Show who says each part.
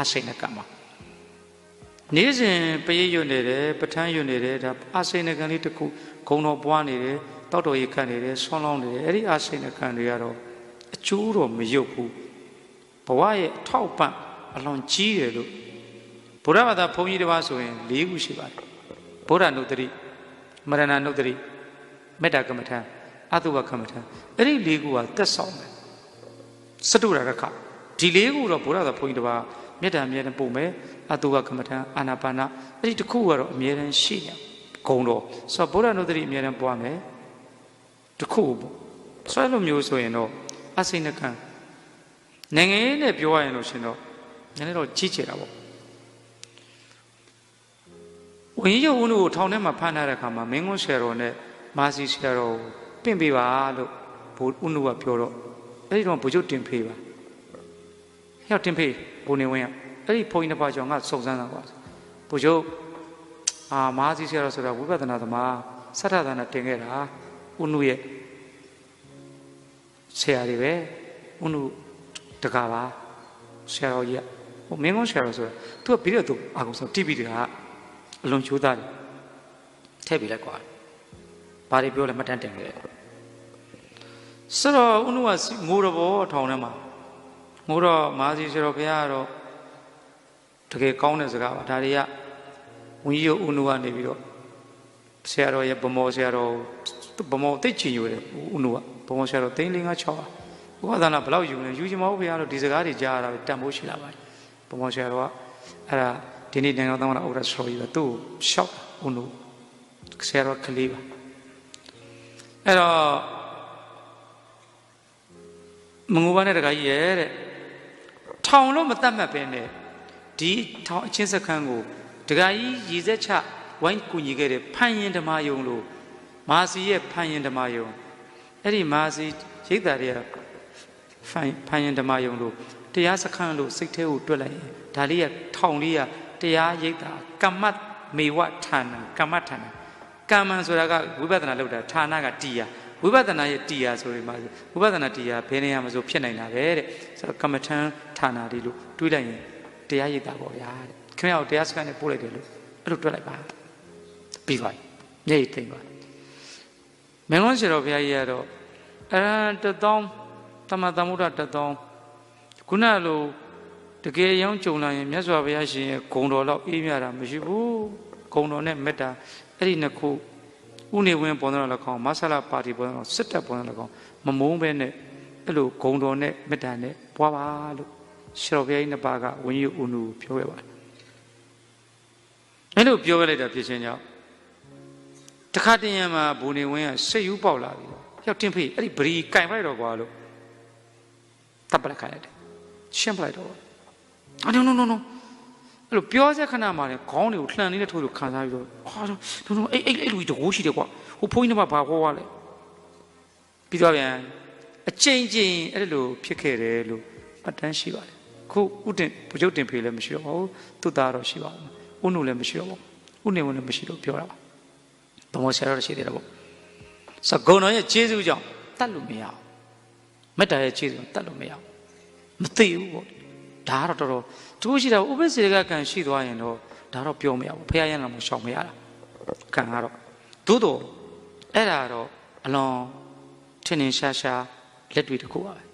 Speaker 1: အာစိဏကမှာနေ့စဉ်ပရိတ်ရွတ်နေတယ်ပဋ္ဌာန်းရွတ်နေတယ်ဒါအာစိဏကံလေးတစ်ခုဂုံတော်ပွားနေတယ်တောက်တော်ရိတ်ခတ်နေတယ်ဆွမ်းလောင်းနေတယ်အဲ့ဒီအာစိဏကံတွေကတော့အကျိုးတော့မရုပ်ဘူးဘဝရဲ့အထောက်ပံ့အလွန်ကြီးတယ်လို့ဘုရားဘာသာဘုန်းကြီးတစ်ပါးဆိုရင်၄ခုရှိပါတယ်ဘုရားနုတ္တိမရဏနုတ္တိမေတ္တာကမ္မထံအတုဝကမ္မထံအဲ့ဒီ၄ခုကတက်ဆောင်တယ်စတုရရခဒီ၄ခုတော့ဘုရားသာဘုန်းကြီးတစ်ပါး မေတ္တာအမြဲတမ်းပို့မယ်အတုဝကမ္မထံအာနာပါနအဲ့ဒီတစ်ခုကတော့အမြဲတမ်းရှိနေဂုံတော်ဆိုတော့ဘုရားနုတ္တိအမြဲတမ်းပွားမယ်တစ်ခုပေါ့ဆွဲလိုမျိုးဆိုရင်တော့အစိဏကံနိုင်ငံရေးနဲ့ပြောရရင်လို့ရှင်တော့နည်းနည်းတော့ကြီးကျယ်တာပေါ့ဝင်းရုပ်ဦးတို့ကိုထောင်ထဲမှာဖမ်းထားတဲ့အခါမှာမင်းကွန်းဆရာတော်နဲ့မာစီဆရာတော်ကိုပင့်ပေးပါလို့ဘုဦးနုကပြောတော့အဲ့ဒီတော့ဘုချုပ်တင်ဖေးပါ ဟဲ့တင်ဖေးဘုံနေဝင်းကအဲ့ဒီဘုန်းကြီးတစ်ပါးကျော်ငါစုံစမ်းတာပါဘုချုပ်အာမာစီဆရာတော်ဆိုတာဝိပဿနာသမားစထဒါနာတင်ခဲ့တာဦးနုရဲ့ဆရာတွေပဲဦးနုတကားပါဆရာတော်ကြီးကဟိုမင်းကုန်းဆရာတော်ဆိုတာသူကပြီးတော့သူအာကုံဆို TV တကအလွန်ချိုးသားတယ်ထည့်ပြီးလိုက်ကွာဘာတွေပြောလဲမှတ်တမ်းတင်ခဲ့တယ်ဆိုတော့ဦးနုကငိုးတော့ဘောထောင်ထဲမှာ ငိုးတော့မာစီဆရာတော်ဘုရားကတော့တကယ်ကောင်းတဲ့စကားပါဒါတွေကဝင်းကြီးဦးနုကနေပြီးတော့ဆရာတော်ရဲ့ဗမောဆရာတော်ဗမောသိချင်ယူတယ်ဦးနုကဗမောဆရာတော်သိန်း၄၅6ပါဘုရားသာနာဘယ်လောက်ယူလဲယူချင်မဟုတ်ဘုရားတော့ဒီစကားတွေကြားရတာပဲတန်ဖိုးရှိလာပါတယ်ဗမောဆရာတော်ကအဲ့ဒါဒီနေ့နိုင်ငံတော်သမ္မတဥက္ကဋ္ဌဆိုပြီးတော့သူ့ကိုရှောက်ဦးနုဆရာတော်ကလေးပါအဲ့တော့မငိုပါနဲ့တခါကြီးရဲ့တဲ့ ထောင်လို့မတတ်မှတ်ပဲနဲ့ဒီထောင်အချင်းစခန်းကိုတခါကြီးရည်စက်ချဝိုင်းကူညီခဲ့တဲ့ဖန်ရင်ဓမ္မယုံလို့မာစီရဲ့ဖန်ရင်ဓမ္မယုံအဲ့ဒီမာစီရိတ်တာတွေကဖန်ဖန်ရင်ဓမ္မယုံလို့တရားစခန်းလို့စိတ်ထဲကိုတွက်လိုက်ရင်ဒါလေးကထောင်လေးကတရားရိတ်တာကမ္မတ်မေဝဌာနံကမ္မဌာနံကမ္မံဆိုတာကဝိပဿနာလုပ်တာဌာနကတရား ဝိပဿနာရဲ့တရားဆိုရင်မှာဝိပဿနာတရားဘယ်နေရာမှာဆိုဖြစ်နိုင်တာပဲတဲ့ဆိုတော့ကမ္မထံဌာနလေးလို့တွေးလိုက်ရင်တရားရိတ်တာပေါ့ဗျာတဲ့ခင်ဗျားတို့တရားစခန်းနဲ့ပို့လိုက်တယ်လို့အဲ့လိုတွက်လိုက်ပါပြီးသွားပြီမျက်ရည်သိမ့်သွားမင်းကွန်းဆရာတော်ဘုရားကြီးကတော့အဲတသောင်းသမသမုဒ္ဒတသောင်းခုနလိုတကယ်ရောင်းကြုံလာရင်မြတ်စွာဘုရားရှင်ရဲ့ဂုံတော်လောက်အေးမြတာမရှိဘူးဂုံတော်နဲ့မေတ္တာအဲ့ဒီနှစ်ခု ဥနေဝင်းပေါ်တော့လည်းကောင်းမဆလာပါတီပေါ်တော့စစ်တပ်ပေါ်တော့လည်းကောင်းမမုန်းပဲနဲ့အဲ့လိုဂုံတော်နဲ့မေတ္တာနဲ့ပွားပါလို့ရှင်တော်ဘုရားကြီးနှစ်ပါးကဝင်းကြီးဥနုပြောခဲ့ပါတယ်အဲ့လိုပြောခဲ့လိုက်တာဖြစ်ခြင်းကြောင့်တခါတည်းရမှာဘူနေဝင်းကစိတ်ယူပေါက်လာပြီရောက်တင်ဖေးအဲ့ဒီဗရီကင်ပလိုက်တော့ကွာလို့တပ်ပလက်ခိုင်းလိုက်တယ်ရှင်းပလိုက်တော့အာ no no no no အဲ့လိုပြောစက်ခဏမှာလေခေါင်းတွေကိုလှန်နေတဲ့ထိုးလို့ခံစားပြီးတော့ဟာ no no အဲ့အဲ့အဲ့လူကြီးတကိုးရှိတယ်ကွာဟိုဘုန်းကြီးကဘာဟောသွားလဲပြီးတော့ပြန်အချိန်ချင်းအဲ့လိုဖြစ်ခဲ့တယ်လို့အတန်းရှိပါတယ်ခုဥတင်ဘုချုပ်တင်ဖေးလည်းမရှိတော့ပါဘူးသူ့သားတော့ရှိပါဘူးဥနုလည်းမရှိတော့ပါဘူးဥနေဝင်လည်းမရှိလို့ပြောတာပါဘမောဆရာတော်ရှိသေးတယ်ပေါ့စကုံတော်ရဲ့ခြေစူးကြောင့်တတ်လို့မရအောင်မေတ္တာရဲ့ခြေစူးတတ်လို့မရအောင်မသိဘူးပေါ့ ဒါကတော့တော်တော်သူရှိတာဥပ္ပစေကကံရှိသွားရင်တော့ဒါတော့ပြောမရဘူးဖះရန်လည်းမရှောင်မရတာကံကတော့သို့တော့အဲ့ဒါတော့အလွန်ထင်ထင်ရှားရှားလက်တွေတစ်ခုပါပဲ